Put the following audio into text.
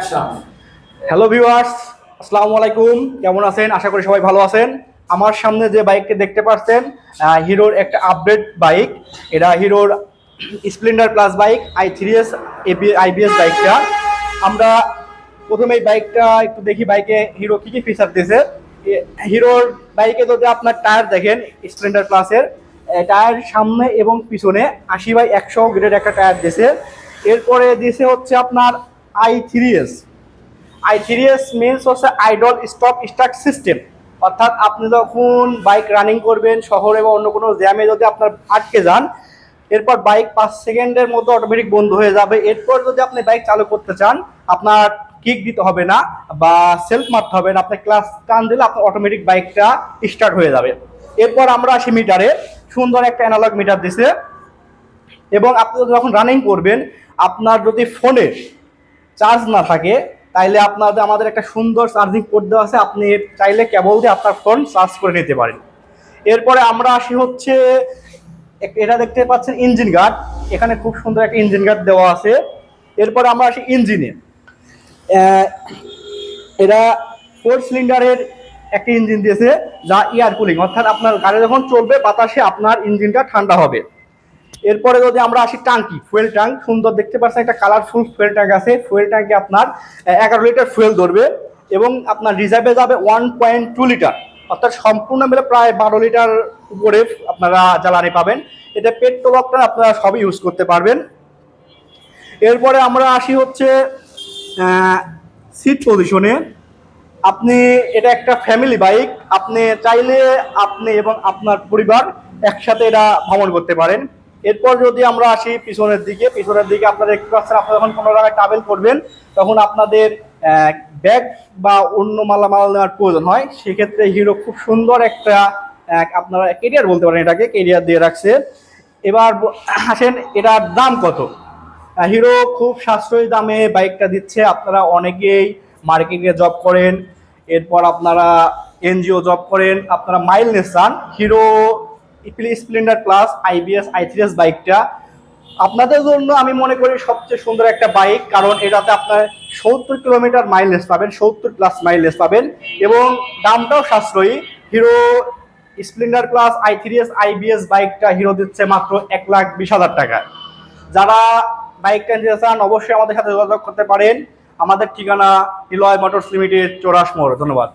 Hello viewers আসসালামু আলাইকুম। কেমন আছেন? আশা করি সবাই ভালো আছেন। আমার সামনে যে বাইকটি দেখতে পাচ্ছেন হিরোর একটা আপডেট বাইক। এটা হিরোর splendor plus bike I three S IBS বাইকটা। আমরা প্রথমে এই বাইকটা একটু দেখি বাইকে হিরো কী কী ফিচার দিয়েছে। হিরোর বাইকে যদি আপনার টায়ার দেখেন স্প্লেন্ডার প্লাসের টায়ার সামনে এবং পিছনে আশি বাই একশো গ্রেড একটা টায়ার দিয়েছে। এরপরে দিয়েছে হচ্ছে আপনার I three S. I means হচ্ছে আইডল স্টপ স্টার্ট সিস্টেম অর্থাৎ আপনি যখন বাইক রানিং করবেন শহরে বা অন্য কোনো জ্যামে যদি আপনার আটকে যান, এরপর বাইক পাঁচ সেকেন্ডের মধ্যে অটোমেটিক বন্ধ হয়ে যাবে। এরপর যদি আপনি বাইক চালু করতে চান, আপনার কিক দিতে হবে না বা সেলফ মারতে হবে না। আপনার ক্লাস টান দিলে আপনার অটোমেটিক বাইকটা স্টার্ট হয়ে যাবে। এরপর আমরা আসি মিটারে সুন্দর একটা অ্যানালগ মিটার দিছে। এবং আপনি যখন রানিং করবেন, আপনার যদি ফোনে চার্জ না থাকে, তাইলে আপনাদের, আমাদের একটা সুন্দর চার্জিং পোর্ট দেওয়া আছে, আপনি চাইলে কেবল দিয়ে আপনার ফোন চার্জ করে নিতে পারেন। এরপরে আমরা আসি হচ্ছে এটা দেখতে পাচ্ছেন ইঞ্জিন গার্ড এখানে খুব সুন্দর একটা ইঞ্জিন গার্ড দেওয়া আছে। এরপরে আমরা আসি ইঞ্জিনে এটা ফোর সিলিন্ডারের একটা ইঞ্জিন দিয়েছে, যা এয়ার কুলিং অর্থাৎ আপনার গাড়ি যখন চলবে, বাতাসে আপনার ইঞ্জিনটা ঠান্ডা হবে। এরপরে যদি আমরা আসি টাঙ্কি ফুয়েল ট্যাঙ্ক, সুন্দর দেখতে পাচ্ছেন একটা কালারফুল ফুয়েল ট্যাঙ্ক আছে। ফুয়েল ট্যাঙ্কে আপনার এগারো লিটার ফুয়েল ধরবে এবং আপনার রিজার্ভে যাবে ওয়ান পয়েন্ট টু লিটার। অর্থাৎ সম্পূর্ণ মিলে প্রায় বারো লিটার উপরে আপনারা জ্বালানি পাবেন। এটা পেট্রোল আপনার, আপনারা সবই ইউজ করতে পারবেন। এরপরে আমরা আসি হচ্ছে সিট পজিশনে আপনি, এটা একটা ফ্যামিলি বাইক আপনি চাইলে আপনি এবং আপনার পরিবার একসাথে এটা ভ্রমণ করতে পারেন। এরপর যদি আমরা আসি পিছনের দিকে পিছনের দিকে আপনারা দেখতে পাচ্ছেন আপনারা যখন কোনো জায়গায় ট্রাভেল করবেন, তখন আপনাদের ব্যাগ বা অন্য মালামাল নেওয়ার প্রয়োজন হয়। সেক্ষেত্রে হিরো খুব সুন্দর একটা আপনারা কেরিয়ার বলতে পারেন এটাকে কেরিয়ার দিয়ে রাখছে। এবার আসেন, এটার দাম কত? হিরো খুব সাশ্রয়ী দামে বাইকটা দিচ্ছে। আপনারা অনেকেই মার্কেটে জব করেন, এরপর আপনারা এনজিও জব করেন, আপনারা মাইলনেস চান। Hero splendor plus IBS I three S বাইকটা আপনাদের জন্য আমি মনে করি সবচেয়ে সুন্দর একটা বাইক কারণ এটাতে আপনার সত্তর কিলোমিটার মাইলেজ পাবেন, সত্তর প্লাস মাইলেজ পাবেন, এবং দামটাও সাশ্রয়ী। Hero splendor plus I three S IBS বাইকটা হিরো দিচ্ছে মাত্র এক লাখ বিশ হাজার টাকা। যারা বাইকটা নিতে চান, অবশ্যই আমাদের সাথে যোগাযোগ করতে পারেন। আমাদের ঠিকানা নিলয় মোটরস লিমিটেড, চৌরাশ ধন্যবাদ।